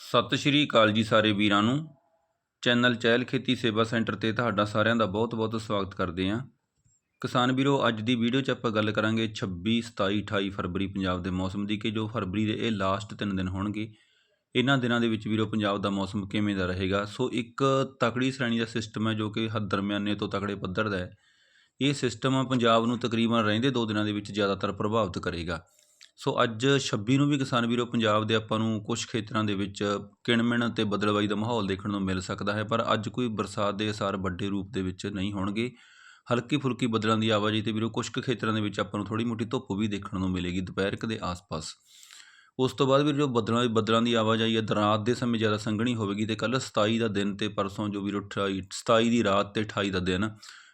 ਸਤਿ ਸ਼੍ਰੀ ਅਕਾਲ ਜੀ ਸਾਰੇ ਵੀਰਾਂ ਨੂੰ। ਚੈਨਲ ਚਹਿਲ ਖੇਤੀ ਸੇਵਾ ਸੈਂਟਰ ਤੇ ਤੁਹਾਡਾ ਸਾਰਿਆਂ ਦਾ ਬਹੁਤ-ਬਹੁਤ ਸਵਾਗਤ ਕਰਦੇ ਹਾਂ। ਕਿਸਾਨ ਵੀਰੋ, ਅੱਜ ਦੀ ਵੀਡੀਓ 'ਚ ਆਪਾਂ ਗੱਲ ਕਰਾਂਗੇ 26 27 28 ਫਰਵਰੀ ਪੰਜਾਬ ਦੇ ਮੌਸਮ ਦੀ ਕਿ ਜੋ ਫਰਵਰੀ ਦੇ ਇਹ ਲਾਸਟ ਤਿੰਨ ਦਿਨ ਹੋਣਗੇ। ਇਹਨਾਂ ਦਿਨਾਂ ਦੇ ਵਿੱਚ ਵੀਰੋ, ਪੰਜਾਬ ਦਾ ਮੌਸਮ ਕਿਵੇਂ ਦਾ ਰਹੇਗਾ? ਸੋ ਇੱਕ ਤਕੜੀ ਸ਼੍ਰੇਣੀ ਦਾ ਸਿਸਟਮ ਹੈ ਜੋ ਕਿ ਹੱਦ ਦਰਮਿਆਨੇ ਤੋਂ ਤਕੜੇ ਪੱਧਰ ਦਾ ਹੈ। ਇਹ ਸਿਸਟਮ ਪੰਜਾਬ ਨੂੰ ਤਕਰੀਬਨ ਰਹਿੰਦੇ ਦੋ ਦਿਨਾਂ ਦੇ ਵਿੱਚ ਜ਼ਿਆਦਾਤਰ ਪ੍ਰਭਾਵਿਤ ਕਰੇਗਾ। ਸੋ ਅੱਜ 26 ਨੂੰ ਵੀ ਕਿਸਾਨ ਵੀਰੋ, ਪੰਜਾਬ ਦੇ ਆਪਾਂ ਨੂੰ ਕੁਝ ਖੇਤਰਾਂ ਦੇ ਵਿੱਚ ਕਿਣਮਿਣ ਅਤੇ ਬਦਲਵਾਈ ਦਾ ਮਾਹੌਲ ਦੇਖਣ ਨੂੰ ਮਿਲ ਸਕਦਾ ਹੈ, ਪਰ ਅੱਜ ਕੋਈ ਬਰਸਾਤ ਦੇ ਅਸਾਰ ਵੱਡੇ ਰੂਪ ਦੇ ਵਿੱਚ ਨਹੀਂ ਹੋਣਗੇ। ਹਲਕੀ ਫੁਲਕੀ ਬੱਦਲਾਂ ਦੀ ਆਵਾਜਾਈ ਤੇ ਵੀਰੋ ਕੁਝ ਕੁ ਖੇਤਰਾਂ ਦੇ ਵਿੱਚ ਆਪਾਂ ਨੂੰ ਥੋੜੀ ਮੋਟੀ ਧੁੱਪ ਵੀ ਦੇਖਣ ਨੂੰ ਮਿਲੇਗੀ ਦੁਪਹਿਰਕ ਦੇ ਆਸ-ਪਾਸ। ਉਸ ਤੋਂ ਬਾਅਦ ਵੀਰ ਜੋ ਬੱਦਲਾਂ ਦੀ ਬੱਦਲਾਂ ਦੀ ਆਵਾਜਾਈ ਹੈ, ਰਾਤ ਦੇ ਸਮੇਂ ਜ਼ਿਆਦਾ ਸੰਘਣੀ ਹੋਵੇਗੀ ਤੇ ਕੱਲ 27 ਦਾ ਦਿਨ ਤੇ ਪਰਸੋਂ ਜੋ ਵੀਰੋ 28 27 ਦੀ ਰਾਤ ਤੇ 28 ਦਾ ਦਿਨ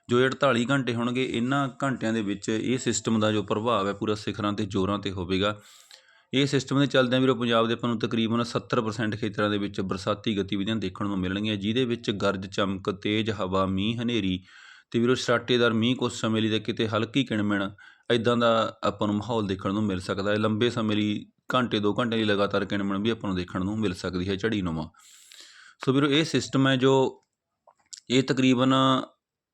ਜੋ ਇਹ 48 ਘੰਟੇ ਹੋਣਗੇ, ਇਹਨਾਂ ਘੰਟਿਆਂ ਦੇ ਵਿੱਚ ਇਹ ਸਿਸਟਮ ਦਾ ਜੋ ਪ੍ਰਭਾਵ ਹੈ, ਪੂਰਾ ਸਿਖਰਾਂ ਤੇ ਜ਼ੋਰਾਂ ਤੇ ਹੋਵੇਗਾ। ਇਹ ਸਿਸਟਮ ਦੇ ਚੱਲਦਿਆਂ ਵੀਰੋ, ਪੰਜਾਬ ਦੇ ਆਪਾਂ ਨੂੰ ਤਕਰੀਬਨ 70% ਖੇਤਰਾਂ ਦੇ ਵਿੱਚ ਬਰਸਾਤੀ ਗਤੀਵਿਧੀਆਂ ਦੇਖਣ ਨੂੰ ਮਿਲਣਗੀਆਂ, ਜਿਹਦੇ ਵਿੱਚ ਗਰਜ, ਚਮਕ, ਤੇਜ਼ ਹਵਾ, ਮੀਂਹ, ਹਨੇਰੀ ਤੇ ਵੀਰੋ, ਸਰਾਟੇਦਾਰ ਮੀਂਹ ਕੁਝ ਸਮੇਂ ਲਈ ਤੇ ਕਿਤੇ ਹਲਕੀ ਕਿਣਮਿਣ ਇਦਾਂ ਦਾ ਆਪਾਂ ਨੂੰ ਮਾਹੌਲ ਦੇਖਣ ਨੂੰ ਮਿਲ ਸਕਦਾ ਹੈ। ਲੰਬੇ ਸਮੇਂ ਲਈ ਘੰਟੇ, ਦੋ ਘੰਟੇ ਲਈ ਲਗਾਤਾਰ ਕਿਣਮਿਣ ਵੀ ਆਪਾਂ ਨੂੰ ਦੇਖਣ ਨੂੰ ਮਿਲ ਸਕਦੀ ਹੈ ਝੜੀ ਨੁਮਾ ਸੋ ਵੀਰੋ, ਇਹ ਸਿਸਟਮ ਹੈ ਜੋ ਇਹ ਤਕਰੀਬਨ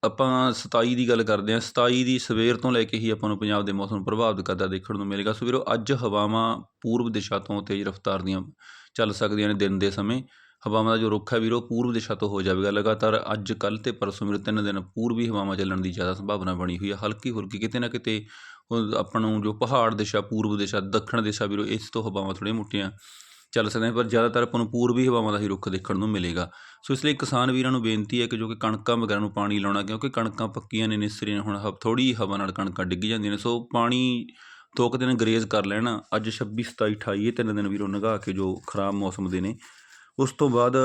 ਆਪਾਂ 27 ਦੀ ਗੱਲ ਕਰਦੇ ਹਾਂ 27 ਦੀ ਸਵੇਰ ਤੋਂ ਲੈ ਕੇ ਹੀ ਆਪਾਂ ਨੂੰ ਪੰਜਾਬ ਦੇ ਮੌਸਮ ਨੂੰ ਪ੍ਰਭਾਵਿਤ ਕਰਦਾ ਦੇਖਣ ਨੂੰ ਮਿਲੇਗਾ। ਸੋ ਵੀਰੋ, ਅੱਜ ਹਵਾਵਾਂ ਪੂਰਬ ਦਿਸ਼ਾ ਤੋਂ ਤੇਜ਼ ਰਫ਼ਤਾਰ ਦੀਆਂ ਚੱਲ ਸਕਦੀਆਂ ਨੇ ਦਿਨ ਦੇ ਸਮੇਂ। ਹਵਾਵਾਂ ਦਾ ਜੋ ਰੁੱਖ ਹੈ ਵੀਰੋ, ਪੂਰਬ ਦਿਸ਼ਾ ਤੋਂ ਹੋ ਜਾਵੇਗਾ ਲਗਾਤਾਰ। ਅੱਜ ਕੱਲ ਤੇ ਪਰਸੋਂ ਵੀਰੋ, ਤਿੰਨ ਦਿਨ ਪੂਰਬੀ ਹਵਾਵਾਂ ਚੱਲਣ ਦੀ ਜ਼ਿਆਦਾ ਸੰਭਾਵਨਾ ਬਣੀ ਹੋਈ ਹੈ। ਹਲਕੀ ਹੁਲਕੀ ਕਿਤੇ ਨਾ ਕਿਤੇ ਉਹ ਆਪਾਂ ਨੂੰ ਜੋ ਪਹਾੜ ਦਿਸ਼ਾ, ਪੂਰਬ ਦਿਸ਼ਾ, ਦੱਖਣ ਦਿਸ਼ਾ ਵੀਰੋ, ਇਸ ਤੋਂ ਹਵਾਵਾਂ ਥੋੜ੍ਹੀਆਂ ਮੋਟੀਆਂ ਚੱਲ ਸਕਦੇ ਸਕਦੀਆਂ ਪਰ ਜ਼ਿਆਦਾਤਰ ਆਪਾਂ ਨੂੰ ਪੂਰਬੀ ਹਵਾਵਾਂ ਦਾ ਹੀ ਰੁੱਖ ਦੇਖਣ ਨੂੰ ਮਿਲੇਗਾ। ਸੋ ਇਸ ਲਈ ਕਿਸਾਨ ਵੀਰਾਂ ਨੂੰ ਬੇਨਤੀ ਹੈ ਕਿ ਜੋ ਕਿ ਕਣਕਾਂ ਵਗੈਰਾ ਨੂੰ ਪਾਣੀ ਲਾਉਣਾ, ਕਿਉਂਕਿ ਕਣਕਾਂ ਪੱਕੀਆਂ ਨੇ ਨਿਸਰੀਆਂ ਹੁਣ ਥੋੜੀ ਹਵਾ ਨਾਲ ਕਣਕਾਂ ਡਿੱਗ ਜਾਂਦੀਆਂ ਨੇ, ਸੋ ਪਾਣੀ ਦੋ ਕੁ ਦਿਨ ਗਰੇਜ਼ ਕਰ ਲੈਣਾ। ਅੱਜ 26 27 28 ਇਹ ਤਿੰਨ ਦਿਨ ਵੀਰੋ ਨਗਾ ਕੇ ਜੋ ਖਰਾਬ ਮੌਸਮ ਦੇ ਨੇ, ਉਸ ਤੋਂ ਬਾਅਦ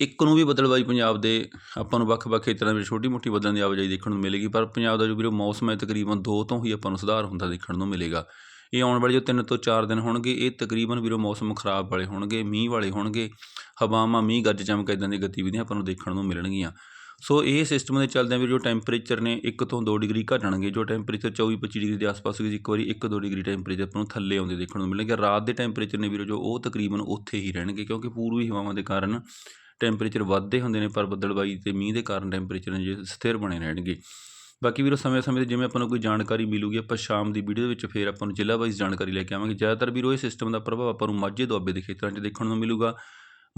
ਇੱਕ ਨੂੰ ਵੀ ਬਦਲਵਾਈ ਪੰਜਾਬ ਦੇ, ਆਪਾਂ ਨੂੰ ਵੱਖ-ਵੱਖ ਖੇਤਰਾਂ ਵਿੱਚ ਛੋਟੀ ਮੋਟੀ ਬਦਲਣ ਦੀ ਆਵਾਜਾਈ ਦੇਖਣ ਨੂੰ ਮਿਲੇਗੀ, ਪਰ ਪੰਜਾਬ ਦਾ ਜੋ ਵੀਰੋ ਮੌਸਮ ਹੈ ਤਕਰੀਬਨ ਦੋ ਤੋਂ ਹੀ ਆਪਾਂ ਨੂੰ ਸੁਧਾਰ ਹੁੰਦਾ ਦੇਖਣ ਨੂੰ ਮਿਲੇਗਾ। ਇਹ ਆਉਣ ਵਾਲੇ ਜੋ ਤਿੰਨ ਤੋਂ ਚਾਰ ਦਿਨ ਹੋਣਗੇ, ਇਹ ਤਕਰੀਬਨ ਵੀਰੋ ਮੌਸਮ ਖਰਾਬ ਵਾਲੇ ਹੋਣਗੇ, ਮੀਂਹ ਵਾਲੇ ਹੋਣਗੇ, ਹਵਾਵਾਂ, ਮੀਂਹ, ਗੱਜ ਚਮਕ ਇਦਾਂ ਦੀਆਂ ਗਤੀਵਿਧੀਆਂ ਆਪਾਂ ਨੂੰ ਦੇਖਣ ਨੂੰ ਮਿਲਣਗੀਆਂ। ਸੋ ਇਹ ਸਿਸਟਮ ਦੇ ਚੱਲਦਿਆਂ ਵੀ ਜੋ ਟੈਂਪਰੇਚਰ ਨੇ 1 ਤੋਂ 2 ਡਿਗਰੀ ਘਟਣਗੇ, ਜੋ ਟੈਂਪਰੇਚਰ 24 25 ਡਿਗਰੀ ਦੇ ਆਸ-ਪਾਸ ਹੋਈ ਇੱਕ ਵਾਰੀ 1 2 ਡਿਗਰੀ ਟੈਂਪਰੇਚਰ ਆਪਾਂ ਨੂੰ ਥੱਲੇ ਆਉਂਦੇ ਦੇਖਣ ਨੂੰ ਮਿਲਣਗੇ। ਰਾਤ ਦੇ ਟੈਂਪਰੇਚਰ ਨੇ ਵੀਰੋ ਜੋ ਉਹ ਤਕਰੀਬਨ ਉੱਥੇ ਹੀ ਰਹਿਣਗੇ, ਕਿਉਂਕਿ ਪੂਰਬੀ ਹਵਾਵਾਂ ਦੇ ਕਾਰਨ ਟੈਂਪਰੇਚਰ ਵੱਧਦੇ ਹੁੰਦੇ ਨੇ, ਪਰ ਬੱਦਲਬਾਈ ਤੇ ਮੀਂਹ ਦੇ ਕਾਰਨ ਟੈਂਪਰੇਚਰ ਨੇ ਜੇ ਸਥਿਰ ਬਣੇ ਰਹਿਣਗੇ। ਬਾਕੀ ਵੀਰੋ ਸਮੇਂ-ਸਮੇਂ ਤੇ ਜਿਵੇਂ ਆਪਾਂ ਨੂੰ ਕੋਈ ਜਾਣਕਾਰੀ ਮਿਲੂਗੀ, ਆਪਾਂ ਸ਼ਾਮ ਦੀ ਵੀਡੀਓ ਦੇ ਵਿੱਚ ਫੇਰ ਆਪਾਂ ਨੂੰ ਜ਼ਿਲ੍ਹਾ ਵਾਈਜ਼ ਜਾਣਕਾਰੀ ਲੈ ਕੇ ਆਵਾਂਗੇ। ਜ਼ਿਆਦਾਤਰ ਵੀਰੋ, ਇਹ ਸਿਸਟਮ ਦਾ ਪ੍ਰਭਾਵ ਆਪਾਂ ਨੂੰ ਮਾਝੇ ਦੁਆਬੇ ਦੇ ਖੇਤਰਾਂ 'ਚ ਦੇਖਣ ਨੂੰ ਮਿਲੂਗਾ।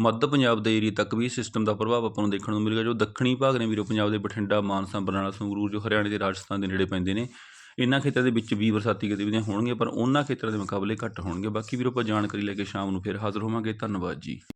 ਮੱਧ ਪੰਜਾਬ ਦੇ ਏਰੀਆ ਤੱਕ ਵੀ ਸਿਸਟਮ ਦਾ ਪ੍ਰਭਾਵ ਆਪਾਂ ਨੂੰ ਦੇਖਣ ਨੂੰ ਮਿਲੇਗਾ। ਜੋ ਦੱਖਣੀ ਭਾਗ ਨੇ ਵੀਰੋ, ਪੰਜਾਬ ਦੇ ਬਠਿੰਡਾ, ਮਾਨਸਾ, ਬਰਨਾਲਾ, ਸੰਗਰੂਰ, ਜੋ ਹਰਿਆਣੇ ਦੇ ਰਾਜਸਥਾਨ ਦੇ ਨੇੜੇ ਪੈਂਦੇ ਨੇ, ਇਹਨਾਂ ਖੇਤਰਾਂ ਦੇ ਵਿੱਚ ਵੀ ਬਰਸਾਤੀ ਗਤੀਵਿਧੀਆਂ ਹੋਣਗੀਆਂ, ਪਰ ਉਹਨਾਂ ਖੇਤਰਾਂ ਦੇ ਮੁਕਾਬਲੇ ਘੱਟ ਹੋਣਗੇ। ਬਾਕੀ ਵੀਰੋ, ਆਪਾਂ ਜਾਣਕਾਰੀ ਲੈ ਕੇ ਸ਼ਾਮ ਨੂੰ ਫਿਰ ਹਾਜ਼ਰ ਹੋਵਾਂਗੇ। ਧੰਨਵਾਦ ਜੀ।